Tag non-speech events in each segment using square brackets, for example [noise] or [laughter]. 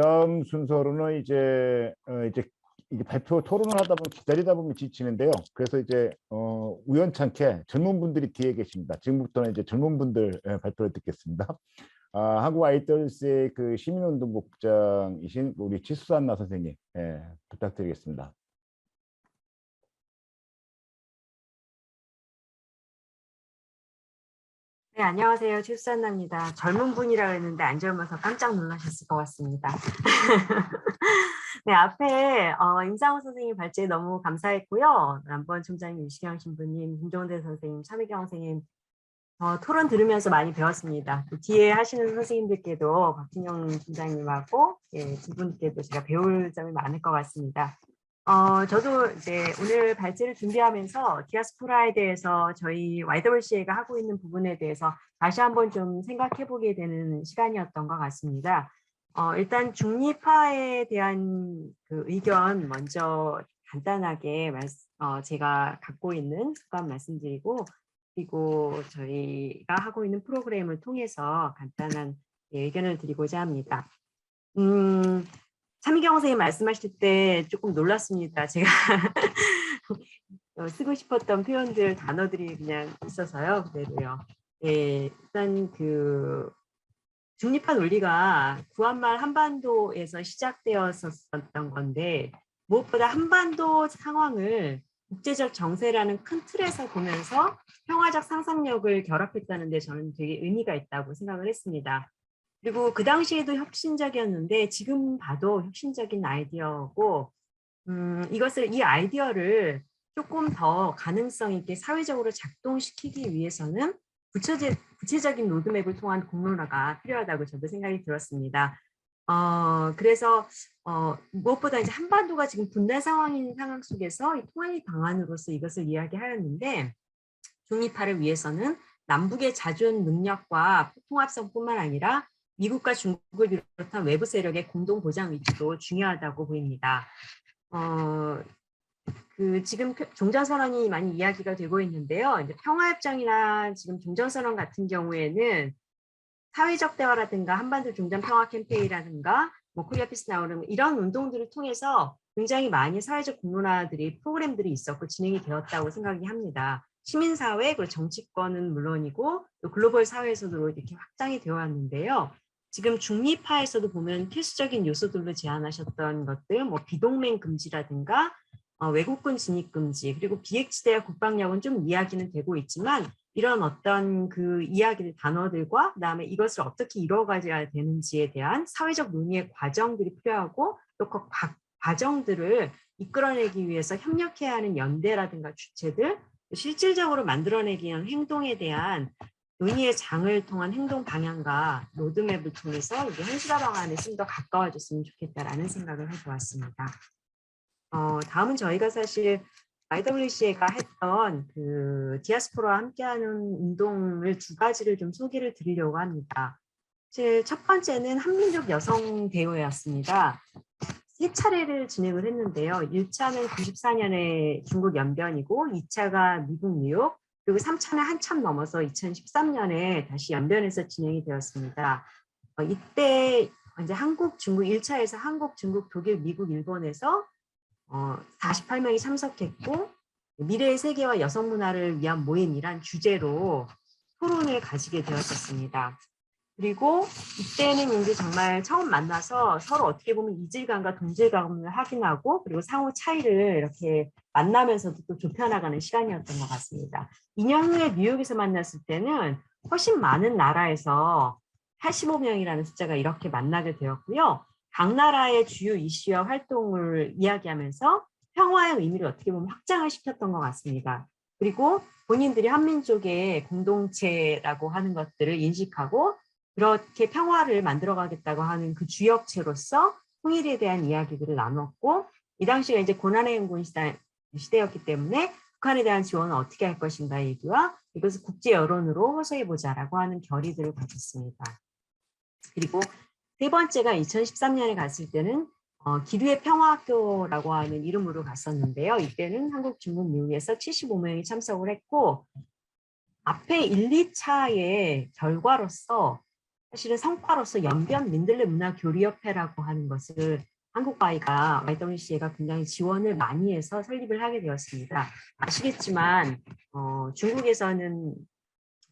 다음 순서로는 이제 어, 이제 이제 발표 토론을 하다 보면 기다리다 보면 지치는데요. 그래서 이제 어, 우연찮게 젊은 분들이 뒤에 계십니다. 지금부터는 이제 젊은 분들 예, 발표를 듣겠습니다. 아, 한국 아이돌스의 그 시민운동 국장이신 우리 지수산나 선생님 예, 부탁드리겠습니다. 네, 안녕하세요. 최수산나입니다. 젊은 분이라고 했는데 안 젊어서 깜짝 놀라셨을 것 같습니다. [laughs] 네, 앞에 어, 임상호 선생님 발제 너무 감사했고요. 남보원 총장님, 유시경 신부님, 김종대 선생님, 차미경 선생님 어, 토론 들으면서 많이 배웠습니다. 그 뒤에 하시는 선생님들께도 박진영 총장님하고 예, 두 분께도 제가 배울 점이 많을 것 같습니다. 어, 저도 이제 오늘 발제를 준비하면서 디아스포라에 대해서 저희 YWCA가 하고 있는 부분에 대해서 다시 한번 좀 생각해 보게 되는 시간이었던 것 같습니다. 어, 일단 중립화에 대한 그 의견 먼저 간단하게 말, 어, 제가 갖고 있는 습관 말씀드리고 그리고 저희가 하고 있는 프로그램을 통해서 간단한 예, 의견을 드리고자 합니다. 음, 차미경 선생님 말씀하실 때 조금 놀랐습니다. 제가 [laughs] 어, 쓰고 싶었던 표현들 단어들이 그냥 있어서요. 그대로요. 예, 일단 그 중립화 논리가 구한말 한반도에서 시작되었었던 건데 무엇보다 한반도 상황을 국제적 정세라는 큰 틀에서 보면서 평화적 상상력을 결합했다는 데 저는 되게 의미가 있다고 생각을 했습니다. 그리고 그 당시에도 혁신적이었는데 지금 봐도 혁신적인 아이디어고 음, 이것을 이 아이디어를 조금 더 가능성 있게 사회적으로 작동시키기 위해서는 구체적, 구체적 인 로드맵을 통한 공론화가 필요하다고 저도 생각이 들었습니다. 어, 그래서 어, 무엇보다 이제 한반도가 지금 분단 상황인 상황 속에서 이 통합 방안으로서 이것을 이야기하였는데 중립화를 위해서는 남북의 자존 능력과 통합성뿐만 아니라 미국과 중국을 비롯한 외부 세력의 공동 보장 의지도 중요하다고 보입니다. 어, 그 지금 종전선언이 많이 이야기가 되고 있는데요. 이제 평화협정이나 지금 종전선언 같은 경우에는 사회적 대화라든가 한반도 종전 평화 캠페인이라든가 뭐 코리아 피스 나오는 이런 운동들을 통해서 굉장히 많이 사회적 공론화들이 프로그램들이 있었고 진행이 되었다고 생각이 합니다. 시민사회 그리고 정치권은 물론이고 또 글로벌 사회에서도 이렇게 확장이 되어 왔는데요. 지금 중립화에서도 보면 필수적인 요소들로 제안하셨던 것들, 뭐 비동맹 금지라든가 어, 외국군 진입 금지, 그리고 비핵지대와 국방력은 좀 이야기는 되고 있지만 이런 어떤 그 이야기들 단어들과 그다음에 이것을 어떻게 이루어가야 되는지에 대한 사회적 논의의 과정들이 필요하고 또 그 과정들을 이끌어내기 위해서 협력해야 하는 연대라든가 주체들 실질적으로 만들어내기 위한 행동에 대한 논의의 장을 통한 행동 방향과 로드맵을 통해서 이게 현실화 방안에 좀 더 가까워졌으면 좋겠다라는 생각을 해보았습니다. 어, 다음은 저희가 사실 IWCA가 했던 그 디아스포라와 함께하는 운동을 두 가지를 좀 소개를 드리려고 합니다. 첫 번째는 한민족 여성 대회였습니다. 세 차례를 진행을 했는데요. 1차는 94년에 중국 연변이고 2차가 미국 뉴욕, 그리고 3차는 한참 넘어서 2013년에 다시 연변에서 진행이 되었습니다. 어, 이때 이제 한국, 중국 1차에서 한국, 중국, 독일, 미국, 일본에서 어, 48명이 참석했고 미래의 세계와 여성 문화를 위한 모임이란 주제로 토론을 가지게 되었었습니다. 그리고 이때는 이제 정말 처음 만나서 서로 어떻게 보면 이질감과 동질감을 확인하고 그리고 상호 차이를 이렇게 만나면서도 또 좁혀나가는 시간이었던 것 같습니다. 2년 후에 뉴욕에서 만났을 때는 훨씬 많은 나라에서 85명이라는 숫자가 이렇게 만나게 되었고요. 각 나라의 주요 이슈와 활동을 이야기하면서 평화의 의미를 어떻게 보면 확장을 시켰던 것 같습니다. 그리고 본인들이 한민족의 공동체라고 하는 것들을 인식하고 그렇게 평화를 만들어가겠다고 하는 그 주역체로서 통일에 대한 이야기들을 나눴고 이 당시가 이제 고난의 행군 시대였기 때문에 북한에 대한 지원은 어떻게 할 것인가 얘기와 이것을 국제 여론으로 호소해보자라고 하는 결의들을 가졌습니다. 그리고 세 번째가 2013년에 갔을 때는 어, 기류의 평화학교라고 하는 이름으로 갔었는데요. 이때는 한국, 중국, 미국에서 75명이 참석을 했고 앞에 1, 2차의 결과로서 사실은 성과로서 연변 민들레 문화 교류협회라고 하는 것을 한국과이가 YWCA가 굉장히 지원을 많이 해서 설립을 하게 되었습니다. 아시겠지만 어, 중국에서는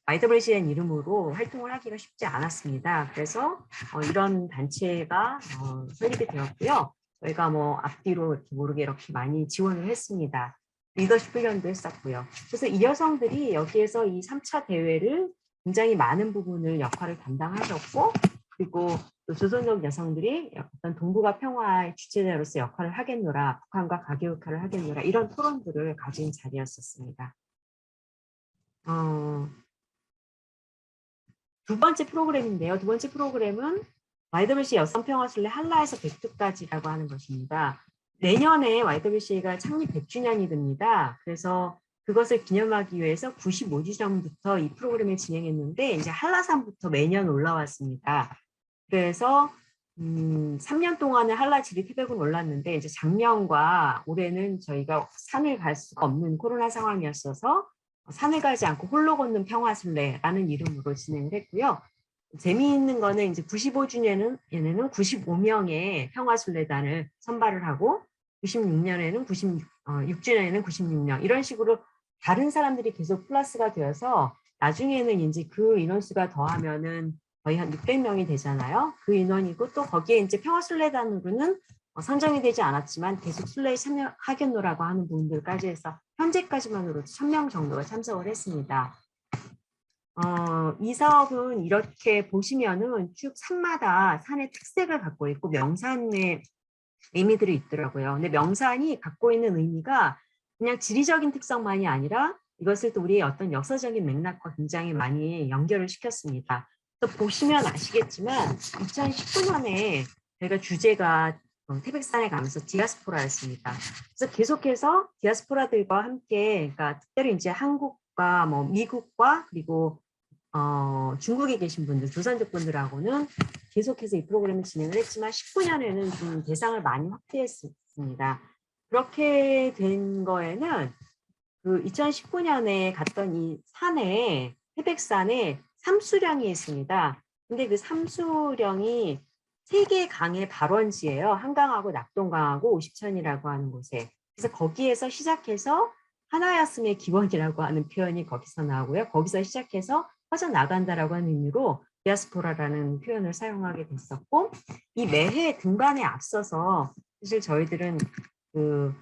YWCA는 이름으로 활동을 하기가 쉽지 않았습니다. 그래서 어, 이런 단체가 어, 설립이 되었고요. 저희가 뭐 앞뒤로 이렇게 모르게 이렇게 많이 지원을 했습니다. 리더십 훈련도 했었고요. 그래서 이 여성들이 여기에서 이 3차 대회를 굉장히 많은 부분을 역할을 담당하셨고 그리고 또 조선족 여성들이 어떤 동북아 평화의 주체자로서 역할을 하겠노라 북한과 가교 역할을 하겠노라 이런 토론들을 가진 자리였었습니다. 어, 두 번째 프로그램인데요. 두 번째 프로그램은 YWC 여성평화순례 한라에서 백두까지라고 하는 것입니다. 내년에 YWCA가 창립 100주년이 됩니다. 그래서 그것을 기념하기 위해서 95주 전부터 이 프로그램을 진행했는데 이제 한라산부터 매년 올라왔습니다. 그래서 음, 3년 동안은 한라 지리 태백은 올랐는데 이제 작년과 올해는 저희가 산을 갈 수가 없는 코로나 상황이었어서 산을 가지 않고 홀로 걷는 평화순례라는 이름으로 진행을 했고요. 재미있는 거는 이제 95주년에는 얘네는 95명의 평화순례단을 선발을 하고 96년에는 96주년에는 96명 이런 식으로 다른 사람들이 계속 플러스가 되어서 나중에는 이제 그 인원수가 더하면은 거의 한 600명이 되잖아요. 그 인원이고 또 거기에 이제 평화순례단으로는 어, 선정이 되지 않았지만 계속 순례에 참여하겠노라고 하는 분들까지 해서 현재까지만으로도 1000명 정도가 참석을 했습니다. 어, 이 사업은 이렇게 보시면은 쭉 산마다 산의 특색을 갖고 있고 명산의 의미들이 있더라고요. 근데 명산이 갖고 있는 의미가 그냥 지리적인 특성만이 아니라 이것을 또 우리의 어떤 역사적인 맥락과 굉장히 많이 연결을 시켰습니다. 또 보시면 아시겠지만 2019년에 저희가 주제가 어, 태백산에 가면서 디아스포라였습니다. 그래서 계속해서 디아스포라들과 함께, 그러니까 특별히 이제 한국과 뭐 미국과 그리고 어, 중국에 계신 분들, 조선족 분들하고는 계속해서 이 프로그램을 진행을 했지만 19년에는 좀 대상을 많이 확대했습니다. 그렇게 된 거에는 그 2019년에 갔던 이 산에 태백산에 삼수령이 있습니다. 근데 그 삼수령이 세 개의 강의 발원지예요. 한강하고 낙동강하고 오십천이라고 하는 곳에. 그래서 거기에서 시작해서 하나였음의 기원이라고 하는 표현이 거기서 나오고요. 거기서 시작해서 퍼져나간다라고 하는 의미로 디아스포라라는 표현을 사용하게 됐었고 이 매해 등반에 앞서서 사실 저희들은 그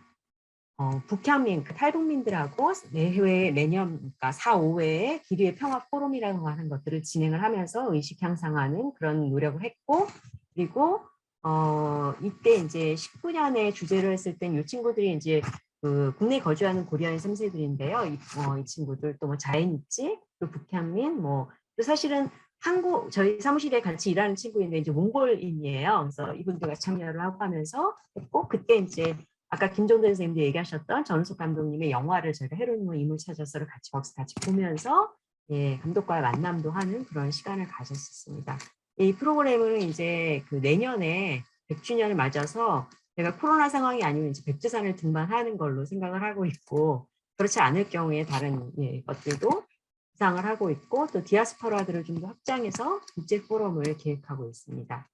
어, 북향민, 그 탈북민들하고 매회 매년 그러니까 4, 5회에 기류의 평화 포럼이라고 하는 것들을 진행을 하면서 의식 향상하는 그런 노력을 했고 그리고 어, 이때 이제 19년에 주제를 했을 땐 이 친구들이 이제 그 국내 거주하는 고려인 3세들인데요. 이, 어, 이 친구들 또 뭐 자연입지, 또 북향민, 뭐, 또 사실은 한국, 저희 사무실에 같이 일하는 친구인데 이제 몽골인이에요. 그래서 이분들과 참여를 하고 하면서 했고, 그때 이제 아까 김종대 선생님도 얘기하셨던 전우석 감독님의 영화를 저희가 헤로니모 인물 찾아서를 같이 거기서 같이 보면서 예, 감독과의 만남도 하는 그런 시간을 가졌었습니다. 이 프로그램은 이제 그 내년에 100주년을 맞아서 제가 코로나 상황이 아니면 이제 백두산을 등반하는 걸로 생각을 하고 있고 그렇지 않을 경우에 다른 예, 것들도 구상을 하고 있고 또 디아스포라들을 좀 더 확장해서 국제 포럼을 계획하고 있습니다.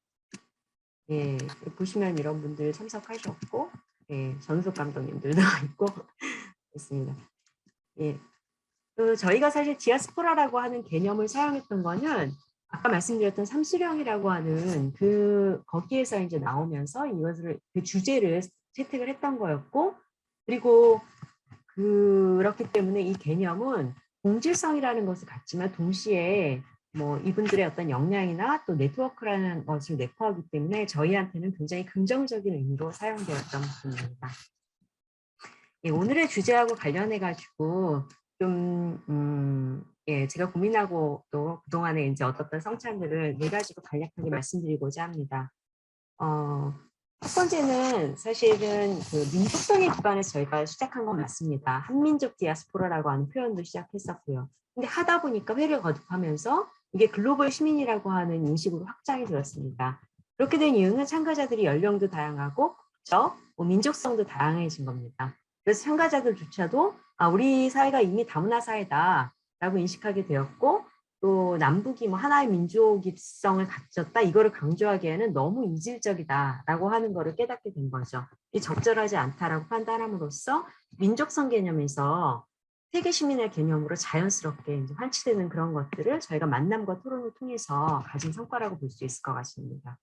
예, 보시면 이런 분들 참석하셨고 예, 전속 감독님들도 [laughs] 있고 있습니다. 예, 그 저희가 사실 디아스포라라고 하는 개념을 사용했던 거는 아까 말씀드렸던 삼수령이라고 하는 그 거기에서 이제 나오면서 이것을 그 주제를 채택을 했던 거였고 그리고 그렇기 때문에 이 개념은 공질성이라는 것을 갖지만 동시에 뭐 이분들의 어떤 역량이나 또 네트워크라는 것을 내포하기 때문에 저희한테는 굉장히 긍정적인 의미로 사용되었던 부분입니다. 예, 오늘의 주제하고 관련해 가지고 좀 음, 예, 제가 고민하고 또 그동안에 이제 얻었던 성찰들을 네 가지로 간략하게 말씀드리고자 합니다. 어, 첫 번째는 사실은 그 민족성의 기반에서 저희가 시작한 건 맞습니다. 한민족 디아스포라라고 하는 표현도 시작했었고요. 근데 하다 보니까 회를 거듭하면서 이게 글로벌 시민이라고 하는 인식으로 확장이 되었습니다. 그렇게 된 이유는 참가자들이 연령도 다양하고 뭐 민족성도 다양해진 겁니다. 그래서 참가자들조차도 아, 우리 사회가 이미 다문화 사회다 라고 인식하게 되었고 또 남북이 뭐 하나의 민족성을 갖췄다 이거를 강조하기에는 너무 이질적이다라고 하는 거를 깨닫게 된 거죠. 이 적절하지 않다라고 판단함으로써 민족성 개념에서 세계 시민의 개념으로 자연스럽게 이제 환치되는 그런 것들을 저희가 만남과 토론을 통해서 가진 성과라고 볼 수 있을 것 같습니다.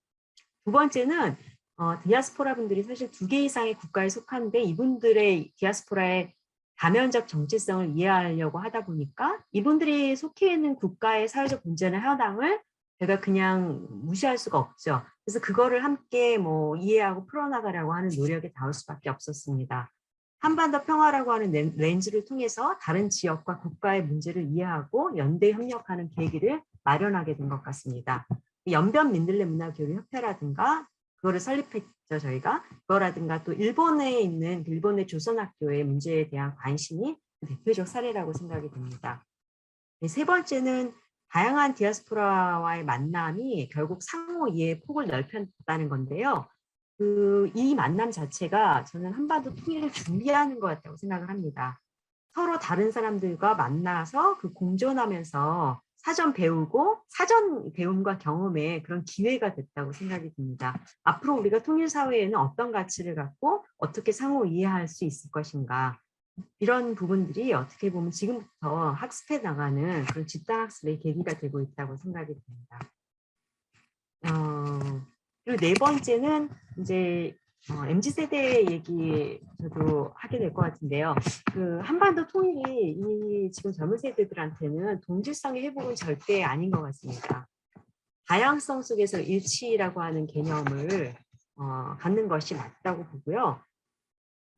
두 번째는 어, 디아스포라 분들이 사실 두 개 이상의 국가에 속하는데 이분들의 디아스포라의 다면적 정체성을 이해하려고 하다 보니까 이분들이 속해 있는 국가의 사회적 문제나 현황을 제가 그냥 무시할 수가 없죠. 그래서 그거를 함께 뭐 이해하고 풀어나가려고 하는 노력에 닿을 수밖에 없었습니다. 한반도 평화라고 하는 렌- 렌즈를 통해서 다른 지역과 국가의 문제를 이해하고 연대 협력하는 계기를 마련하게 된 것 같습니다. 연변 민들레 문화교류 협회라든가 그거를 설립했죠 저희가 그거라든가 또 일본에 있는 그 일본의 조선학교의 문제에 대한 관심이 그 대표적 사례라고 생각이 됩니다. 네, 세 번째는 다양한 디아스포라와의 만남이 결국 상호 이해의 폭을 넓혔다는 건데요. 그 이 만남 자체가 저는 한반도 통일을 준비하는 것 같다고 생각을 합니다. 서로 다른 사람들과 만나서 그 공존하면서 사전 배우고 사전 배움과 경험의 그런 기회가 됐다고 생각이 듭니다. 앞으로 우리가 통일 사회에는 어떤 가치를 갖고 어떻게 상호 이해할 수 있을 것인가 이런 부분들이 어떻게 보면 지금부터 학습해 나가는 그런 집단 학습의 계기가 되고 있다고 생각이 듭니다. 어, 그리고 네 번째는 이제 어, MZ 세대 얘기 저도 하게 될 것 같은데요. 그 한반도 통일이 이 지금 젊은 세대들한테는 동질성의 회복은 절대 아닌 것 같습니다. 다양성 속에서 일치라고 하는 개념을 어, 갖는 것이 맞다고 보고요.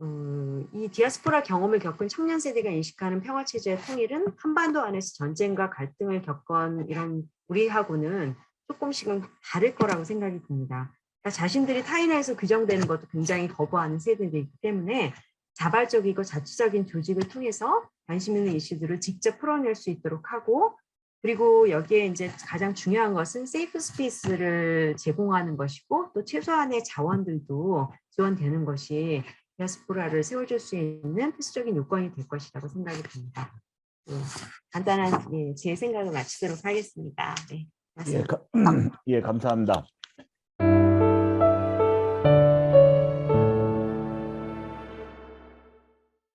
음, 이 디아스포라 경험을 겪은 청년 세대가 인식하는 평화 체제의 통일은 한반도 안에서 전쟁과 갈등을 겪은 이런 우리하고는 조금씩은 다를 거라고 생각이 듭니다. 그러니까 자신들이 타인에서 규정되는 것도 굉장히 거부하는 세대들이기 때문에 자발적이고 자주적인 조직을 통해서 관심 있는 이슈들을 직접 풀어낼 수 있도록 하고 그리고 여기에 이제 가장 중요한 것은 세이프 스페이스를 제공하는 것이고 또 최소한의 자원들도 지원되는 것이 디아스포라를 세워줄 수 있는 필수적인 요건이 될 것이라고 생각이 듭니다. 네, 간단한 예, 제 생각을 마치도록 하겠습니다. 네, 예. 가- [clears throat] 예, 감사합니다.